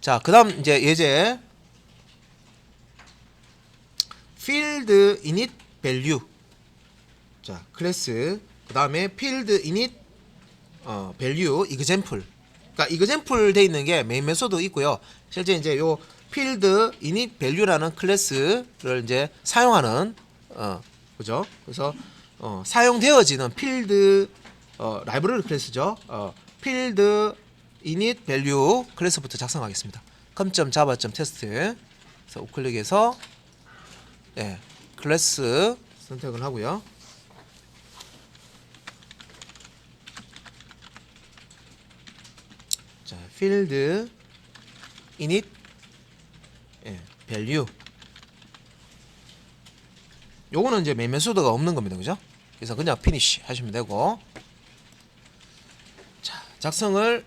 자, 그다음 이제 예제 field init value. 자, 클래스. 그다음에 field init 어, value example. 그러니까 example 돼 있는 게 메인 메소드 있고요. 실제 이제 요 field init value라는 클래스를 이제 사용하는 어, 그죠? 그래서 어, 사용되어지는 field 어, 라이브러리 클래스죠. 어, field init value 클래스부터 작성하겠습니다. com java 테스트. 그래서 우클릭해서 예, 클래스 선택을 하고요. 자, field init 예, value. 요거는 이제 메소드가 없는 겁니다. 그죠? 그래서 그냥 finish 하시면 되고. 자, 작성을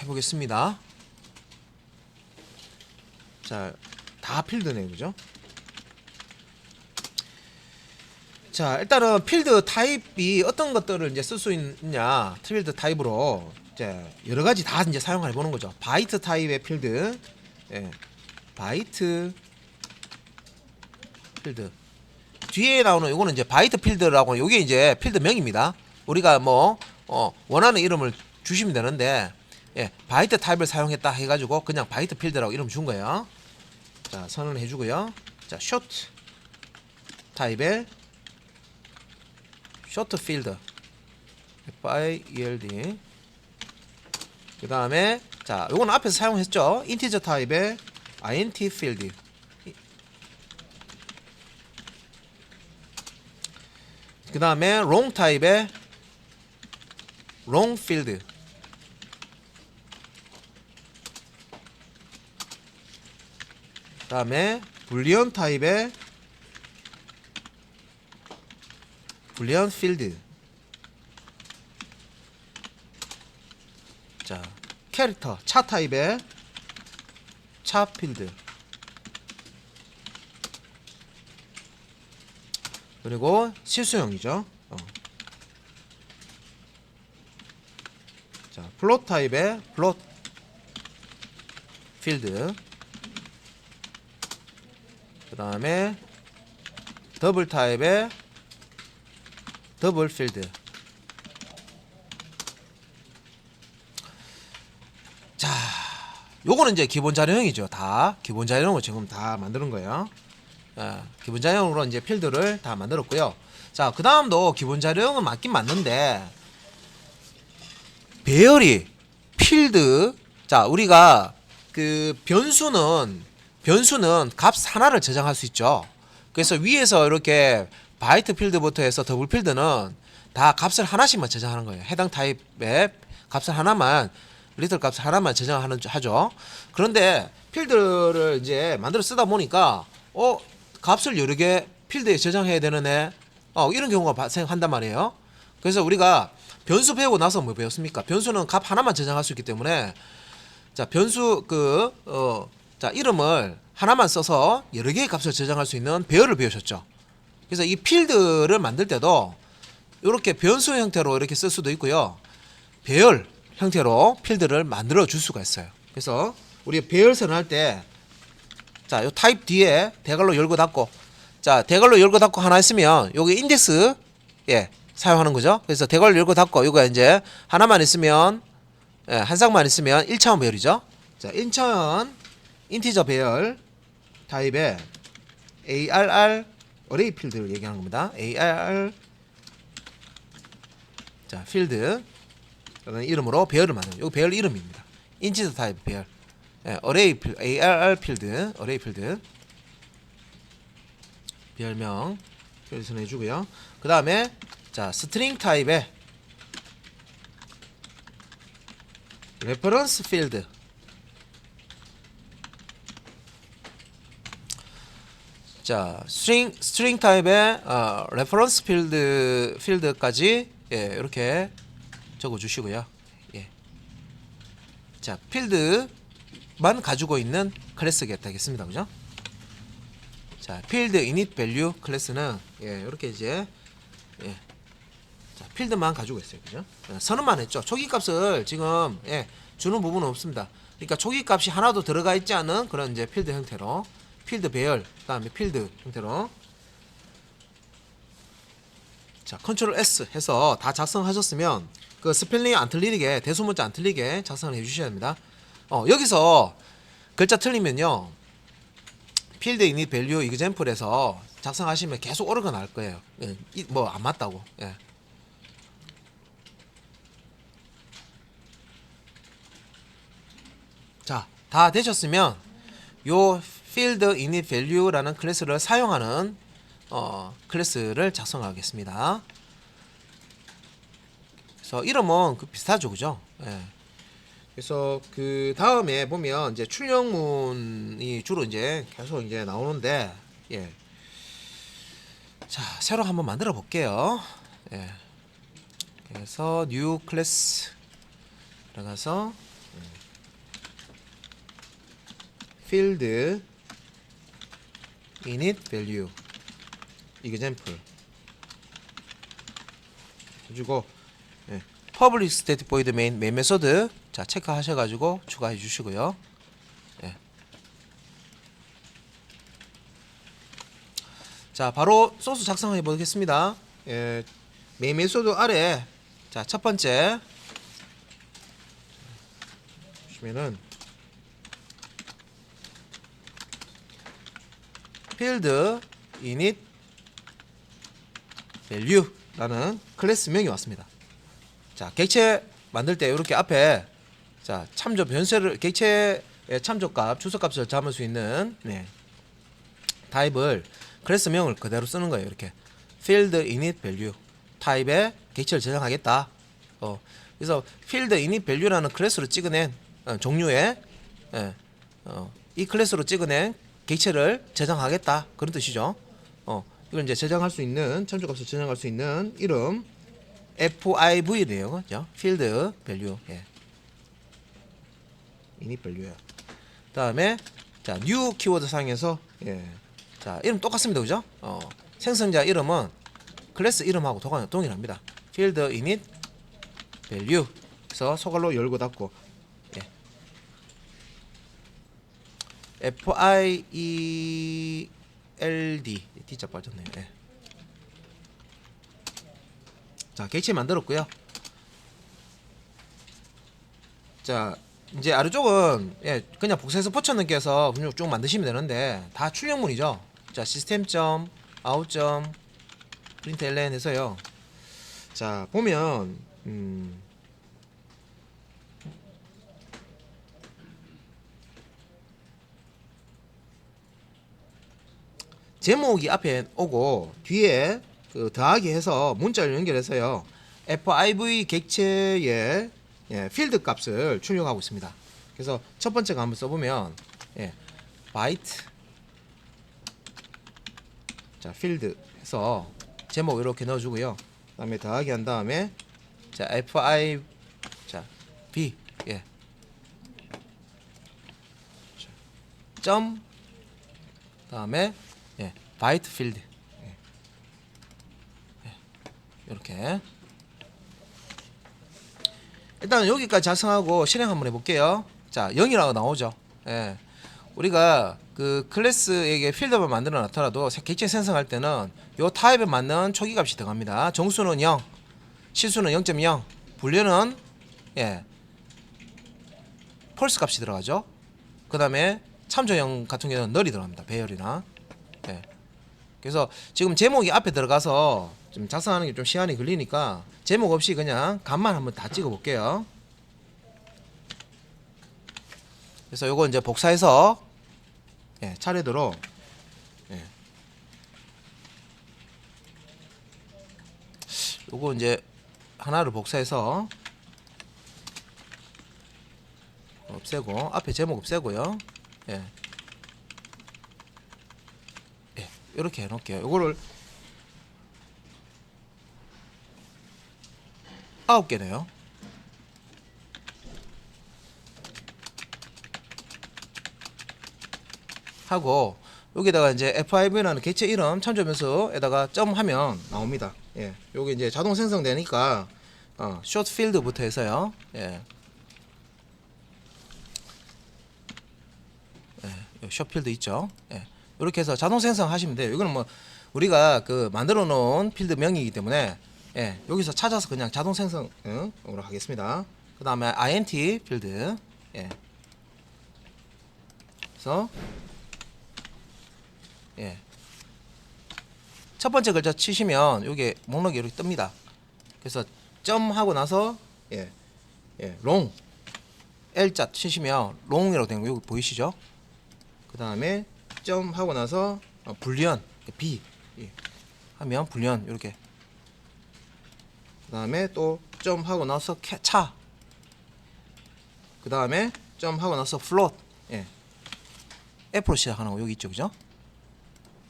해 보겠습니다. 자, 다 필드네요. 그죠? 자, 일단은 필드 타입이 어떤 것들을 이제 쓸 수 있냐? 필드 타입으로 이제 여러 가지 다 이제 사용해 보는 거죠. 바이트 타입의 필드. 예. 바이트 필드. 뒤에 나오는 요거는 이제 바이트 필드라고 요게 이제 필드명입니다. 우리가 뭐 어, 원하는 이름을 주시면 되는데 예, 바이트 타입을 사용했다 해 가지고 그냥 바이트 필드라고 이름 준 거예요. 자, 선언해 주고요. 자, 쇼트 타입의 쇼트 필드 by eld 그 다음에 자 요거는 앞에서 사용했죠 인티저 타입의 int 필드 그 다음에 long 타입의 long 필드 그 다음에 불리언 타입의 불리언 필드. 자 캐릭터 차 타입의 차 필드. 그리고 실수형이죠. 어. 자 플롯 타입의 플롯 필드. 그 다음에 더블 타입의 더블 필드. 자 요거는 이제 기본 자료형이죠. 다 기본 자료형을 지금 다 만드는 거예요. 예, 기본 자료형으로 이제 필드를 다 만들었고요. 자그 다음도 기본 자료형은 맞긴 맞는데 배열이 필드. 자 우리가 그 변수는 변수는 값 하나를 저장할 수 있죠 그래서 위에서 이렇게 바이트 필드부터 해서 더블 필드는 다 값을 하나씩만 저장하는 거예요. 해당 타입의 값을 하나만 리틀 값을 하나만 저장하는 하죠. 그런데 필드를 이제 만들어 쓰다 보니까 어 값을 여러 개 필드에 저장해야 되는 애 어, 이런 경우가 발생한단 말이에요. 그래서 우리가 변수 배우고 나서 뭐 배웠습니까? 변수는 값 하나만 저장할 수 있기 때문에 자 변수 그 어, 자 이름을 하나만 써서 여러 개의 값을 저장할 수 있는 배열을 배우셨죠. 그래서 이 필드를 만들 때도 이렇게 변수 형태로 이렇게 쓸 수도 있고요. 배열 형태로 필드를 만들어 줄 수가 있어요. 그래서 우리 배열선을 할때 자, 요 타입 뒤에 대괄호 열고 닫고 자, 대괄호 열고 닫고 하나 있으면 여기 인덱스 예, 사용하는 거죠. 그래서 대괄호 열고 닫고 이거 이제 하나만 있으면 예, 한 쌍만 있으면 1차원 배열이죠. 자, 1차원 인티저 배열 타입의 ARR 어레이 필드를 얘기하는 겁니다. ARR 자 필드 라는 이름으로 배열을 요 배열 이름입니다. 인치드 타입 배열 예, 어레이 필 ARR 필드 어레이 필드 배열명 표시 해주고요. 그 다음에 자 스트링 타입의 레퍼런스 필드 자, 스트링 스트링 타입의 어, 레퍼런스 필드 필드까지 예, 이렇게 적어 주시고요. 예. 자, 필드만 가지고 있는 클래스가 되겠습니다. 그죠? 자, 필드 init value 클래스는 예, 이렇게 이제 예. 자, 필드만 가지고 있어요. 그죠? 예, 선언만 했죠. 초기 값을 지금 예, 주는 부분은 없습니다. 그러니까 초기 값이 하나도 들어가 있지 않은 그런 이제 필드 형태로 필드 배열 그 다음에 필드 형태로 자 컨트롤 S 해서 다 작성하셨으면 그 스펠링 안 틀리게 대소문자 안 틀리게 작성을 해주셔야 됩니다. 어 여기서 글자 틀리면요 필드 이닛 밸류 이그젠플에서 작성하시면 계속 오르가 날 거예요. 예, 뭐안 맞다고. 예. 자, 다 되셨으면 요 field init value라는 클래스를 사용하는 어, 클래스를 작성하겠습니다. 그래서 이름은 그 비슷하죠, 그죠? 예. 그래서 그 다음에 보면 이제 출력문이 주로 이제 계속 이제 나오는데 예. 자, 새로 한번 만들어 볼게요. 예. 그래서 new class 들어가서 field init value example 해주고 예. public static void main main 메소드 자 체크하셔가지고 추가해 주시고요. 예. 자 바로 소스 작성해 보겠습니다. 예. 메인 메소드 아래 자 첫 번째 보시면은 field init value라는 클래스명이 왔습니다. 자, 객체 만들 때 이렇게 앞에 자, 참조 변수를 객체의 참조값, 추석값을 잡을 수 있는 네. 타입을 클래스명을 그대로 쓰는 거예요. 이렇게 field init 타입의 객체를 저장하겠다. 어, 그래서 field init value라는 클래스로 찍어낸 어, 종류의 예, 어, 이 클래스로 찍어낸 객체를 저장하겠다 그런 뜻이죠. 어, 이걸 이제 저장할 수 있는 참조값을 저장할 수 있는 이름 FIV래요, 그죠? field value. 예. init value야. 다음에 자 new 키워드 상에서 예. 자 이름 똑같습니다, 그죠? 어, 생성자 이름은 클래스 이름하고 동일- 동일합니다. field init value. 그래서 소갈로 열고 닫고 예. F I E L D D자 빠졌네요. 예. 자 객체 만들었고요. 자 이제 아래쪽은 예 그냥 복사해서 붙여넣기 해서 분류 쭉 만드시면 되는데 다 출력문이죠. 자 시스템 점 아웃 점 프린트 해서요. 자 보면 음. 제목이 앞에 오고 뒤에 그 더하기 해서 문자를 연결해서요. FIV 객체의 예, 필드 값을 출력하고 있습니다. 그래서 첫 번째가 한번 써보면 예, 바이트 자 필드 해서 제목 이렇게 넣어주고요. 그다음에 더하기 한 다음에 자 FI 자 B 예. 자, 점 다음에 예, 바이트 필드 예. 예, 이렇게 일단 여기까지 작성하고 실행 한번 해볼게요. 자 0이라고 나오죠. 예. 우리가 그 클래스에게 필드만 만들어 놨더라도 객체 생성할 때는 요 타입에 맞는 초기 값이 들어갑니다. 정수는 0, 실수는 0.0, 분류는 예 펄스 값이 들어가죠. 그 다음에 참조형 같은 경우는 널이 들어갑니다. 배열이나 예. 그래서 지금 제목이 앞에 들어가서 좀 작성하는 게 좀 시간이 걸리니까 제목 없이 그냥 값만 한번 다 찍어 볼게요. 그래서 요거 이제 복사해서 예, 차례대로 예. 요거 이제 하나를 복사해서 없애고 앞에 제목 없애고요. 예. 예, 이렇게 해놓을게요. 요거를 아홉 개네요. 하고 여기다가 이제 FIV라는 객체 이름 참조면서에다가 점 하면 나옵니다. 예, 요게 이제 자동 생성되니까 어, short field부터 해서요. 예. 쇼필드 있죠. 예. 이렇게 해서 자동 생성하시면 돼요. 이거는 뭐 우리가 그 만들어 놓은 필드 명이기 때문에 예, 여기서 찾아서 그냥 자동 생성으로 하겠습니다. 그 다음에 int 필드 예. 그래서 예. 첫 번째 글자 치시면 여기 목록이 이렇게 뜹니다. 그래서 점 하고 나서 예, 예, 롱 L자 치시면 롱이라고 되는 거 여기 보이시죠? 그 다음에 점 하고 나서 어, 불리언 B 예, 하면 불리언 이렇게 그 다음에 또 점 하고 나서 캐, 차. 그 다음에 점 하고 나서 플롯. 예. F로 시작하는 거 여기 있죠, 그죠?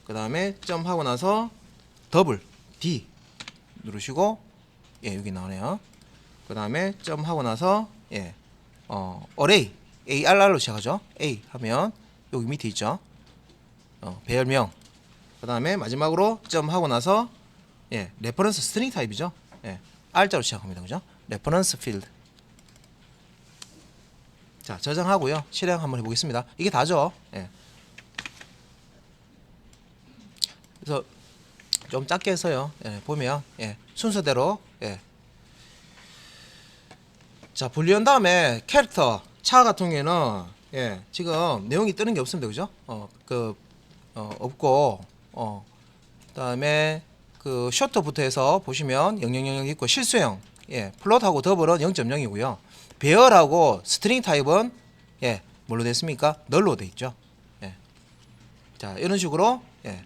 그 다음에 점 하고 나서 더블 D 누르시고 예 여기 나오네요. 그 다음에 점 하고 나서 예 어, 어레이 ARR로 시작하죠. A 하면 여기 밑에 있죠. 어, 배열명. 그 다음에 마지막으로 점 하고 나서 예 레퍼런스 스트링 타입이죠. 예 R자로 시작합니다. 그죠? 레퍼런스 필드. 자 저장하고요. 실행 한번 해보겠습니다. 이게 다죠. 예. 그래서 좀 작게 해서요. 예, 보면 예, 순서대로 예. 자 분리한 다음에 캐릭터 차 같은 경우에는 예, 지금 내용이 뜨는 게 없습니다. 그죠? 어, 그 어, 없고 어, 그다음에 그 쇼트부터 해서 보시면 0000 있고 실수형 예, 플롯하고 더블은 0.0이고요. 배열하고 스트링 타입은 예, 뭘로 됐습니까? 널로 돼 있죠. 예. 자, 이런 식으로 예.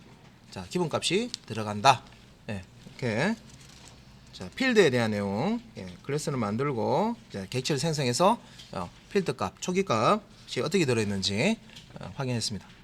자, 기본값이 들어간다. 예. 이렇게 자, 필드에 대한 내용, 예, 클래스를 만들고 이제 객체를 생성해서 어, 필드 값, 초기 값이 어떻게 들어 있는지 어, 확인했습니다.